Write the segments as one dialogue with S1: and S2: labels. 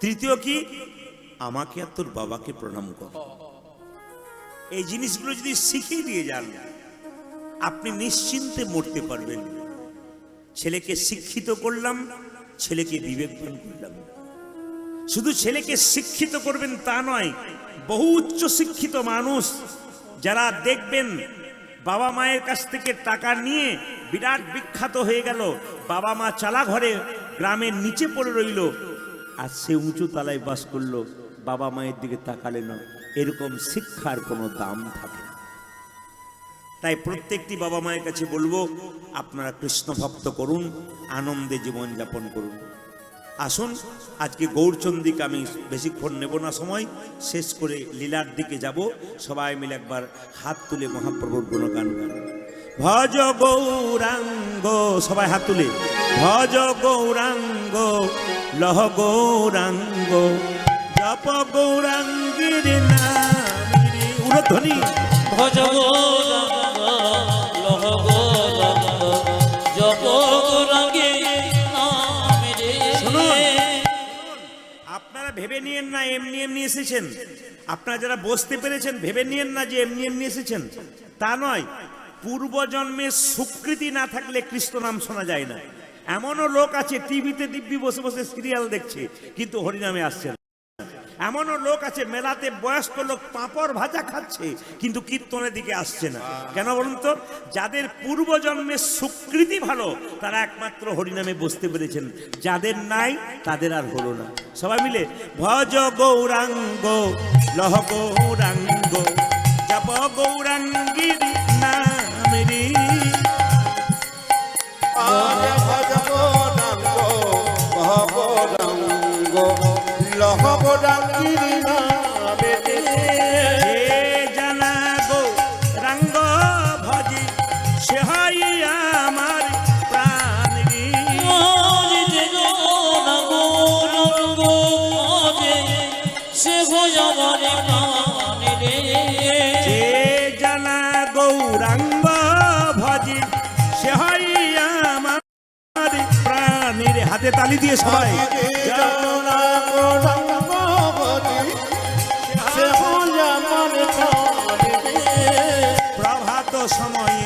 S1: তৃতীয় কি? আমাকে আর তোর বাবাকে প্রণাম কর। এই জিনিসগুলো যদি শিখিয়ে দিয়ে যান, আপনি নিশ্চিন্তে মরতে পারবেন। ছেলেকে শিক্ষিত করলাম, ছেলেকে বিবেকবান করলাম। শুধু ছেলেকে শিক্ষিত করবেন তা নয়, বহু উচ্চ শিক্ষিত মানুষ যারা দেখবেন বাবা মায়ের কাছ থেকে টাকা নিয়ে বিরাট বিখ্যাত হয়ে গেল। বাবা মা চালা ঘরে গ্রামের নিচে পড়ে রইল। আর সে উঁচু তালায় বাস করল, বাবা মায়ের দিকে তাকালে না। এরকম শিক্ষার কোনো দাম থাকে না। তাই প্রত্যেকটি বাবা মায়ের কাছে বলব, আপনারা কৃষ্ণ ভক্ত করুন, আনন্দে জীবনযাপন করুন। আসুন, আজকে গৌরচন্দিকে আমি বেশিক্ষণ নেব না সময়, শেষ করে লীলার দিকে যাব। সবাই মিলে একবার হাত তুলে মহাপ্রভুর গুণগান গান। ভজ গৌরাঙ্গ, সবাই হাত তুলে। ভজ গৌরাঙ্গ লহ গৌরাঙ্গ জপ গৌরাঙ্গের নাম উড়ধ্বনি
S2: ভজ গৌরাঙ্গ লহ গৌরাঙ্গ জপ গৌরাঙ্গে নাম
S1: শুনুন। আপনারা ভেবে নিয়েন না এমনি এমনি এসেছেন। আপনারা যারা বসতে পেরেছেন ভেবে নিয়েন না যে এমনি এমনি এসেছেন। তা নয় পূর্বজন্মের স্বীকৃতি না থাকলে কৃষ্ণ নাম শোনা যায় না। এমনও লোক আছে টিভিতে দিব্যি বসে বসে সিরিয়াল দেখছে, কিন্তু হরিনামে আসছে না। এমনও লোক আছে মেলাতে বয়স্ক লোক পাঁপড় ভাজা খাচ্ছে, কিন্তু কীর্তনের দিকে আসছে না। কেন বলুন তো? যাদের পূর্বজন্মের সুকৃতি ভালো, তারা একমাত্র হরিনামে বসতে পেরেছেন। যাদের নাই, তাদের আর হলো না। সবাই মিলে ভজ গৌরাঙ্গ, লহ গৌরাঙ্গ, জপ গৌরাঙ্গির হাতে তালি দিয়ে সবাই। প্রভাত সময়ে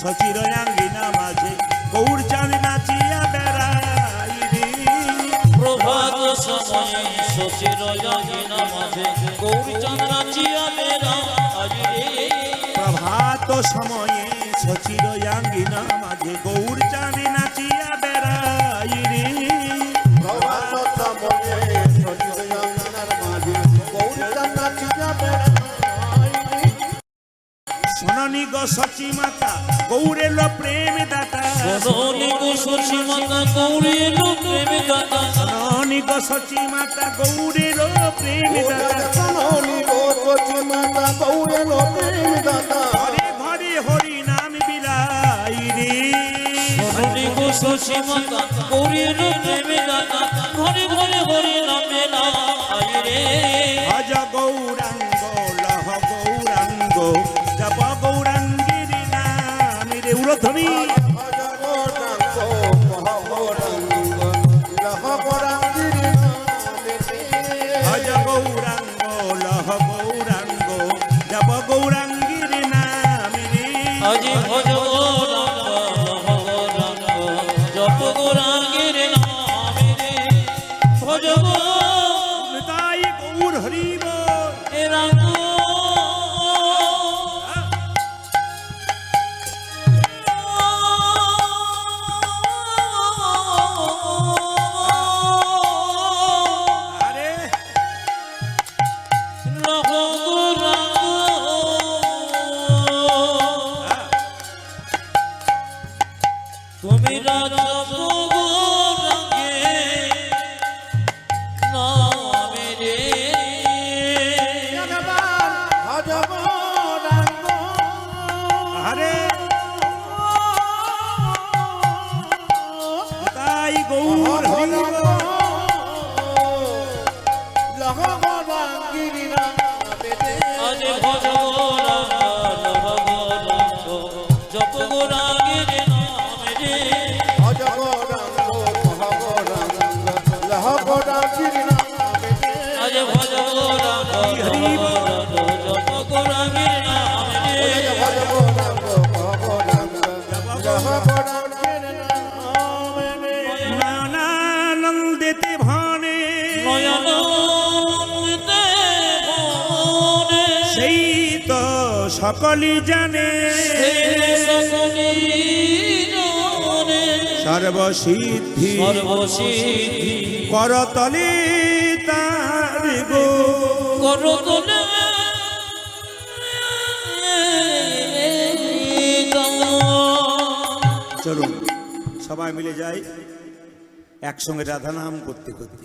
S1: সচির আঙ্গিনা মাঝে গৌর চাঁদ নাচিয়া বেড়াই রে
S2: প্রভাত সময়ে শশীর জাগিনা মাঝে গৌরী চন্দ্রা চিয়া মেরা আজ রে
S1: প্রভাত সময়ে সচির আঙ্গিনা মাঝে গৌর চাঁদ নাচিয়া শোননি গো সচি মাতা গৌরেল প্রেম দাতা
S2: সোনি গো শশী মাতা গৌরী লো প্রেম গাতা
S1: শোননি গো সচি মাতা গৌরেল প্রেম দাতা ঘরে ঘরে হরি নাম বিলাই রে।
S2: সোনি গো শশী মাতা গৌরী লো প্রেম গাতা ঘরে
S1: লহ Come on.
S2: সকলি জানে।
S1: সর্বসিদ্ধি
S2: সর্বসিদ্ধি।
S1: করতলে তার গো।
S2: করতলে
S1: চলুন সবাই মিলে যাই। একসঙ্গে রাধা নাম করতে করতে।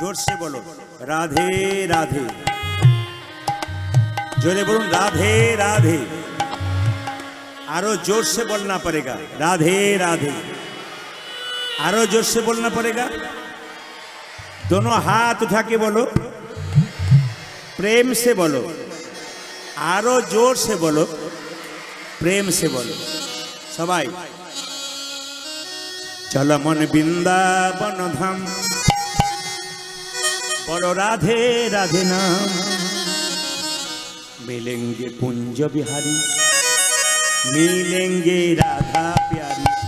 S1: জোরসে বলো রাধে রাধে। জোরে বলুন, রাধে রাধে। আরও জোরসে বলনা পড়েগা, রাধে রাধে। আরও জোরসে বলনা পড়েগা। দোনো হাত উঠাকে বলো প্রেম সে বলো, আরও জোর সে বলো প্রেম সে বলো। সবাই। চলো মন বৃন্দাবন ধাম বলো রাধে রাধে নাম। मिलेंगे कुंज बिहारी मिलेंगे राधा प्यारी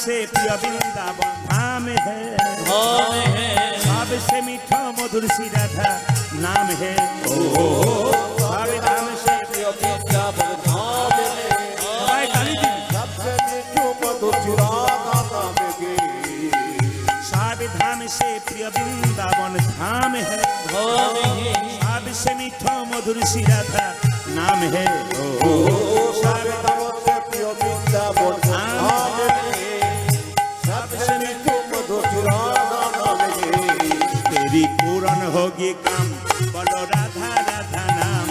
S1: सबसे प्रिय वृंदावन धाम है। सबसे मीठा मधुर सी राधा नाम है। धाम से प्रिय
S2: वृंदावन धाम
S1: से प्रिय वृंदावन धाम है। सबसे मीठा मधुर सी राधा नाम है। ओ,
S2: ओ, ओ, হবে কাম বলো রাধা রাধা নাম।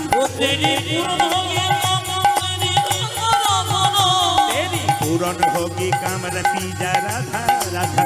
S2: পূরণ
S1: হোগি কাম রতি যা রাধা রাধা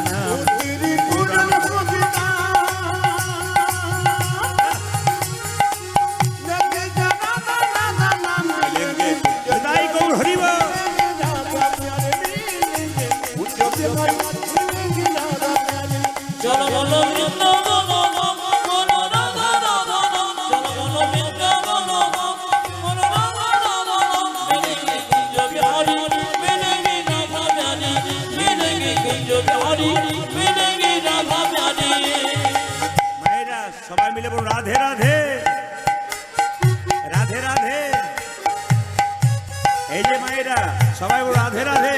S1: এই যে মায়েরা সবাই বলুন রাধে রাধে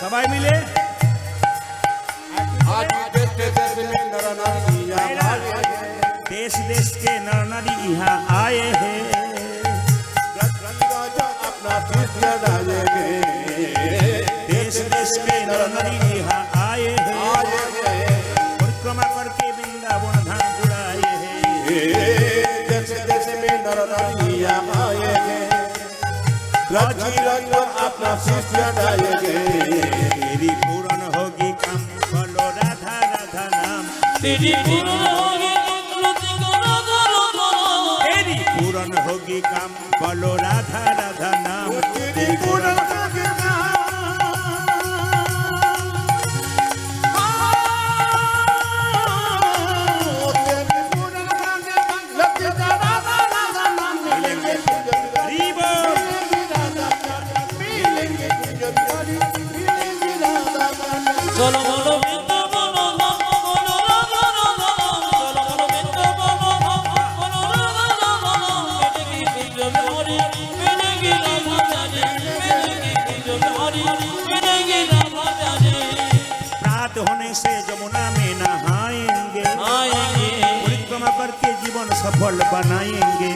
S1: সবাই মিলে देश देश के नर नारी यहाँ आए हैं देश देश के नर नारी यहाँ आए हैं परिक्रमा करके वृंदावन धाम बुलाए हैं রাজি রঙ্গ আপনা শিষ্য
S3: ডায়গে তেরি
S1: পূরণ হোগি
S2: কাম বলো রাধা রাধা নাম। তেরি পূরণ হোগি কৃতি করো করো করো তেরি পূরণ হোগি কাম বলো রাধা রাধা নাম। তেরি পূরণ হোগি
S1: रात होने से जमुना में नहाएँगे। परिक्रमा करके जीवन सफल बनाएँगे।